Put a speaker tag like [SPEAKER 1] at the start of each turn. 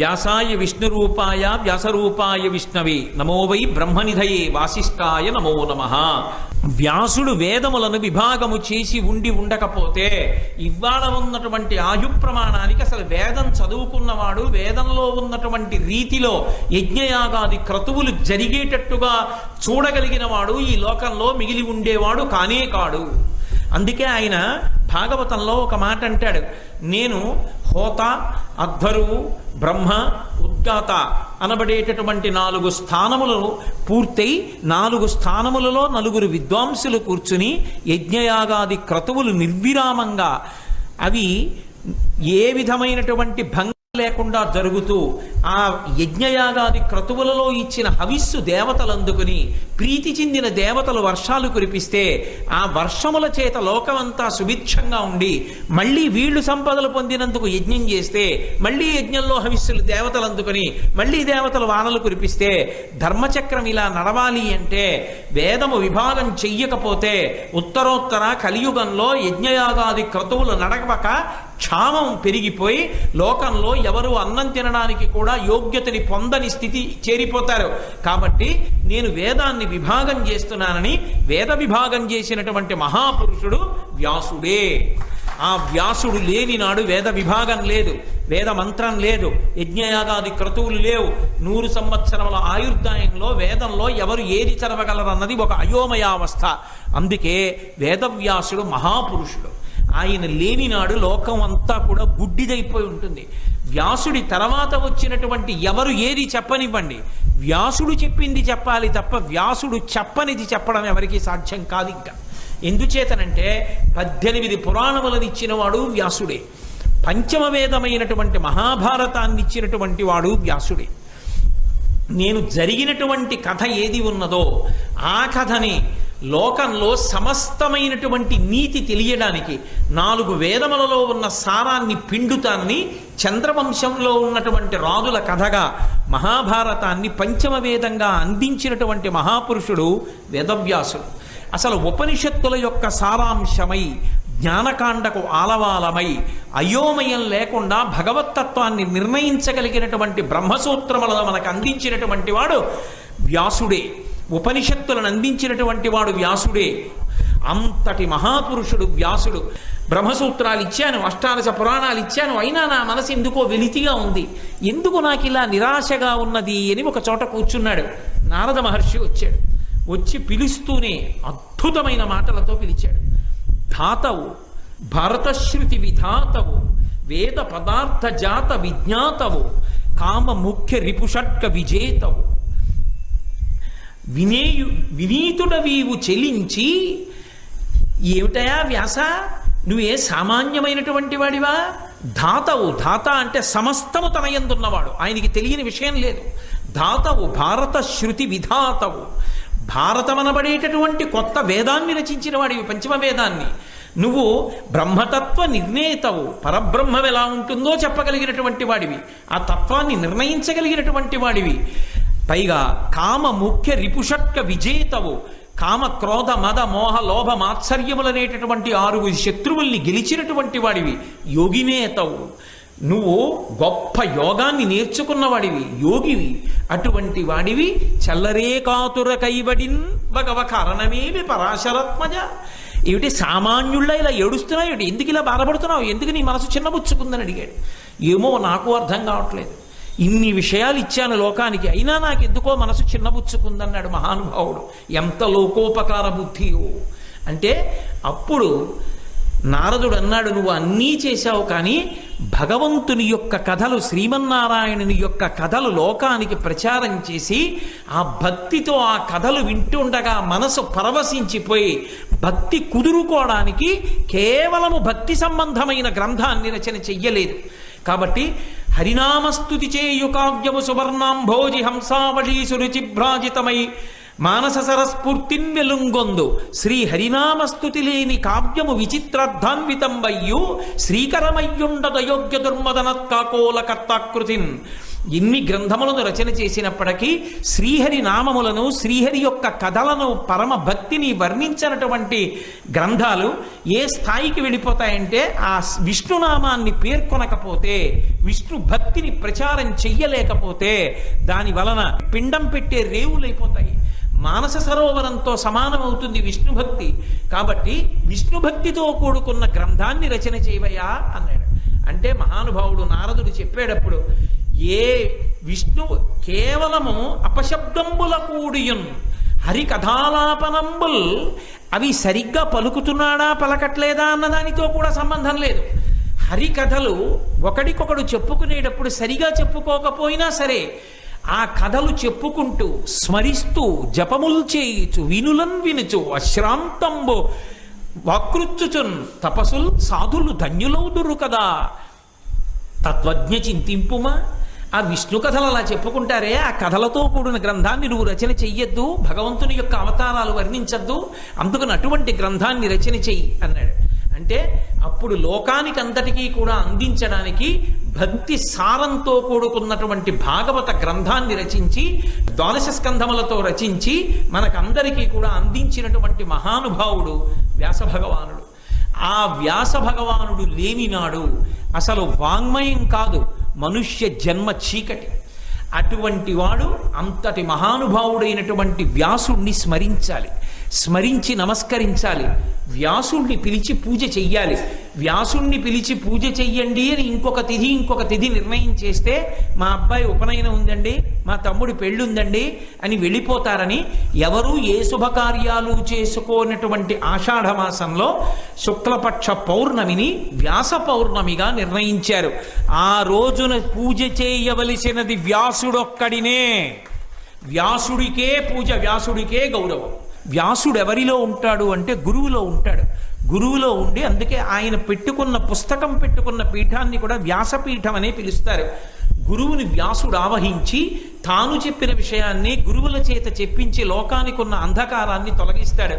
[SPEAKER 1] వ్యాసాయ విష్ణురూపాయ వ్యాసరూపాయ విష్ణవే. నమో వై బ్రహ్మనిధయే వాసిష్ఠాయ నమో నమ. వ్యాసుడు వేదములను విభాగము చేసి ఉండి ఉండకపోతే ఇవాళ ఉన్నటువంటి ఆయు ప్రమాణానికి అసలు వేదం చదువుకున్నవాడు వేదంలో ఉన్నటువంటి రీతిలో యజ్ఞయాగాది క్రతువులు జరిగేటట్టుగా చూడగలిగిన వాడు ఈ లోకంలో మిగిలి ఉండేవాడు కానే కాడు. అందుకే ఆయన భాగవతంలో ఒక మాట అంటాడు. నేను హోత అధ్వరువు బ్రహ్మ ఉద్గాత అనబడేటటువంటి నాలుగు స్థానములను పూర్తయి నాలుగు స్థానములలో నలుగురు విద్వాంసులు కూర్చుని యజ్ఞయాగాది క్రతువులు నిర్విరామంగా అవి ఏ విధమైనటువంటి భంగ లేకుండా జరుగుతూ ఆ యజ్ఞయాగాది క్రతువులలో ఇచ్చిన హవిస్సు దేవతలు అందుకుని ప్రీతి చెందిన దేవతలు వర్షాలు కురిపిస్తే ఆ వర్షముల చేత లోకమంతా సుభిక్షంగా ఉండి మళ్ళీ వీళ్ళు సంపదలు పొందినందుకు యజ్ఞం చేస్తే మళ్ళీ యజ్ఞంలో హవిస్సులు దేవతలు అందుకుని మళ్ళీ దేవతలు వానలు కురిపిస్తే ధర్మచక్రం ఇలా నడవాలి అంటే వేదము విభాగం చెయ్యకపోతే ఉత్తరోత్తర కలియుగంలో యజ్ఞయాగాది క్రతువులు నడవక క్షామం పెరిగిపోయి లోకంలో ఎవరు అన్నం తినడానికి కూడా యోగ్యతని పొందని స్థితి చేరిపోతారు. కాబట్టి నేను వేదాన్ని విభాగం చేస్తున్నానని వేద విభాగం చేసినటువంటి మహాపురుషుడు వ్యాసుడే. ఆ వ్యాసుడు లేని నాడు వేద విభాగం లేదు వేద మంత్రం లేదు యజ్ఞయాగాది క్రతువులు లేవు. నూరు సంవత్సరముల ఆయుర్దాయంలో వేదంలో ఎవరు ఏది చదవగలరన్నది ఒక అయోమయావస్థ. అందుకే వేదవ్యాసుడు మహాపురుషుడు. ఆయన లేనినాడు లోకం అంతా కూడా గుడ్డిదైపోయి ఉంటుంది. వ్యాసుడి తర్వాత వచ్చినటువంటి ఎవరు ఏది చెప్పనివ్వండి. వ్యాసుడు చెప్పింది చెప్పాలి తప్ప వ్యాసుడు చెప్పనిది చెప్పడం ఎవరికి సాధ్యం కాదు ఇంకా. ఎందుచేతనంటే పద్దెనిమిది పురాణములను ఇచ్చినవాడు వ్యాసుడే. పంచమ వేదమైనటువంటి మహాభారతాన్ని ఇచ్చినటువంటి వాడు వ్యాసుడే. నేను జరిగినటువంటి కథ ఏది ఉన్నదో ఆ కథని లోకంలో సమస్తమైనటువంటి నీతి తెలియడానికి నాలుగు వేదములలో ఉన్న సారాన్ని పిండుతాన్ని చంద్రవంశంలో ఉన్నటువంటి రాజుల కథగా మహాభారతాన్ని పంచమ వేదంగా అందించినటువంటి మహాపురుషుడు వేదవ్యాసుడు. అసలు ఉపనిషత్తుల యొక్క సారాంశమై జ్ఞానకాండకు ఆలవాలమై అయోమయం లేకుండా భగవత్తత్వాన్ని నిర్ణయించగలిగినటువంటి బ్రహ్మసూత్రములను మనకు అందించినటువంటి వాడు వ్యాసుడే. ఉపనిషత్తులను అందించినటువంటి వాడు వ్యాసుడే. అంతటి మహాపురుషుడు వ్యాసుడు. బ్రహ్మసూత్రాలు ఇచ్చాను అష్టాదశ పురాణాలు ఇచ్చాను అయినా నా మనసు ఎందుకో వెలితిగా ఉంది. ఎందుకు నాకు ఇలా నిరాశగా ఉన్నది అని ఒక చోట కూర్చున్నాడు. నారద మహర్షి వచ్చాడు. వచ్చి పిలుస్తూనే అద్భుతమైన మాటలతో పిలిచాడు. ధాతవు భరతశ్రుతి విధాతవు వేద పదార్థ జాత విజ్ఞాతవు కామ ముఖ్య రిపుషట్క విజేతవు వినేయు వినీతుడవీవు చెలించి ఏమిటయా వ్యాస? నువ్వే సామాన్యమైనటువంటి వాడివా? ధాతవు ధాత అంటే సమస్తము తన ఎందున్నవాడు ఆయనకి తెలియని విషయం లేదు. ధాతవు భారత శృతి విధాతవు. భారతమనబడేటటువంటి కొత్త వేదాన్ని రచించిన వాడివి పంచమ వేదాన్ని. నువ్వు బ్రహ్మతత్వ నిర్ణేతవు. పరబ్రహ్మం ఎలా ఉంటుందో చెప్పగలిగినటువంటి వాడివి. ఆ తత్వాన్ని నిర్ణయించగలిగినటువంటి వాడివి. పైగా కామ ముఖ్య రిపుషట్క విజేతవు. కామ క్రోధ మద మోహ లోభ మాత్సర్యములనేటటువంటి ఆరుగురు శత్రువుల్ని గెలిచినటువంటి వాడివి. యోగినేతవు నువ్వు గొప్ప యోగాన్ని నేర్చుకున్నవాడివి యోగివి. అటువంటి వాడివి చల్లరే కాతుర కైబడిన్ భగవ కారణమేమి పరాశరత్మజ. ఏమిటి సామాన్యుళ్ళ ఇలా ఏడుస్తున్నావు? ఎందుకు ఇలా బాధపడుతున్నావు? ఎందుకు నీ మనసు చిన్నబుచ్చుకుందని అడిగాడు. ఏమో నాకు అర్థం కావట్లేదు. ఇన్ని విషయాలు ఇచ్చాను లోకానికి అయినా నాకు ఎందుకో మనసు చిన్నబుచ్చుకుందన్నాడు మహానుభావుడు. ఎంత లోకోపకార బుద్ధియో. అంటే అప్పుడు నారదుడు అన్నాడు నువ్వు అన్నీ చేశావు కానీ భగవంతుని యొక్క కథలు శ్రీమన్నారాయణుని యొక్క కథలు లోకానికి ప్రచారం చేసి ఆ భక్తితో ఆ కథలు వింటుండగా మనసు పరవశించిపోయి భక్తి కుదురుకోవడానికి కేవలము భక్తి సంబంధమైన గ్రంథాన్ని రచన చెయ్యలేదు. కాబట్టి హరినామస్తుతి చేయు కావ్యము సువర్ణాంభోజి హంసావళీ సురుచిభ్రాజితమై మానస సరస్ఫూర్తిన్ వెలుంగొందు. శ్రీ హరినామస్తుతి లేని కావ్యము విచిత్రార్థాన్వితంబయ్యు శ్రీకరమయ్యుండదయోగ్య దుర్మదనత్కాకోల కర్తాకృతిన్ ఎన్ని గ్రంథములను రచన చేసినప్పటికీ శ్రీహరి నామములను శ్రీహరి యొక్క కథలను పరమ భక్తిని వర్ణించినటువంటి గ్రంథాలు ఏ స్థాయికి వెళ్ళిపోతాయంటే ఆ విష్ణునామాన్ని పేర్కొనకపోతే విష్ణు భక్తిని ప్రచారం చెయ్యలేకపోతే దాని వలన పిండం పెట్టే రేవులైపోతాయి. మానస సరోవరంతో సమానమవుతుంది విష్ణుభక్తి. కాబట్టి విష్ణుభక్తితో కూడుకున్న గ్రంథాన్ని రచన చేయవయా అన్నాడు. అంటే మహానుభావుడు నారదుడు చెప్పేటప్పుడు ఏ విష్ణు కేవలము అపశబ్దంబుల కూడియున్ హరి కథాలాపనంబుల్ అవి సరిగ్గా పలుకుతున్నాడా పలకట్లేదా అన్నదానితో కూడా సంబంధం లేదు. హరికథలు ఒకడికొకడు చెప్పుకునేటప్పుడు సరిగా చెప్పుకోకపోయినా సరే ఆ కథలు చెప్పుకుంటూ స్మరిస్తూ జపములు చేయుచు వినులన్ వినుచు అశ్రాంతంబు వాకృత్యుచున్ తపసుల్ సాధులు ధన్యులౌదురు కదా. తత్వజ్ఞ చింతింపుమా? ఆ విష్ణు కథలు అలా చెప్పుకుంటారే ఆ కథలతో కూడిన గ్రంథాన్ని నువ్వు రచన చెయ్యొద్దు భగవంతుని యొక్క అవతారాలు వర్ణించద్దు అందుకని అటువంటి గ్రంథాన్ని రచన చెయ్యి అన్నాడు. అంటే అప్పుడు లోకానికి అంతటికీ కూడా అందించడానికి భక్తి సారంతో కూడుకున్నటువంటి భాగవత గ్రంథాన్ని రచించి ద్వాదశ స్కంధములతో రచించి మనకందరికీ కూడా అందించినటువంటి మహానుభావుడు వ్యాస భగవానుడు ఆ వ్యాస భగవానుడు లేనినాడు అసలు వాంగ్మయం కాదు మనుష్య జన్మ చీకటి. అటువంటి వాడు అంతటి మహానుభావుడైనటువంటి వ్యాసుణ్ణి స్మరించాలి. స్మరించి నమస్కరించాలి. వ్యాసుణ్ణి పిలిచి పూజ చెయ్యాలి. వ్యాసుణ్ణి పిలిచి పూజ చెయ్యండి అని ఇంకొక తిథి ఇంకొక తిథి నిర్ణయం చేస్తే మా అబ్బాయి ఉపనయనం ఉందండి మా తమ్ముడి పెళ్ళి ఉందండి అని వెళ్ళిపోతారని ఎవరూ ఏ శుభకార్యాలు చేసుకోనటువంటి ఆషాఢ మాసంలో శుక్లపక్ష పౌర్ణమిని వ్యాస పౌర్ణమిగా నిర్ణయించారు. ఆ రోజున పూజ చేయవలసినది వ్యాసుడొక్కడినే. వ్యాసుడికే పూజ వ్యాసుడికే గౌరవం. వ్యాసుడు ఎవరిలో ఉంటాడు అంటే గురువులో ఉంటాడు. గురువులో ఉండి అందుకే ఆయన పెట్టుకున్న పుస్తకం పెట్టుకున్న పీఠాన్ని కూడా వ్యాసపీఠం అనే పిలుస్తారు. గురువుని వ్యాసుడు ఆవహించి తాను చెప్పిన విషయాన్ని గురువుల చేత చెప్పించి లోకానికి ఉన్న అంధకారాన్ని తొలగిస్తాడు.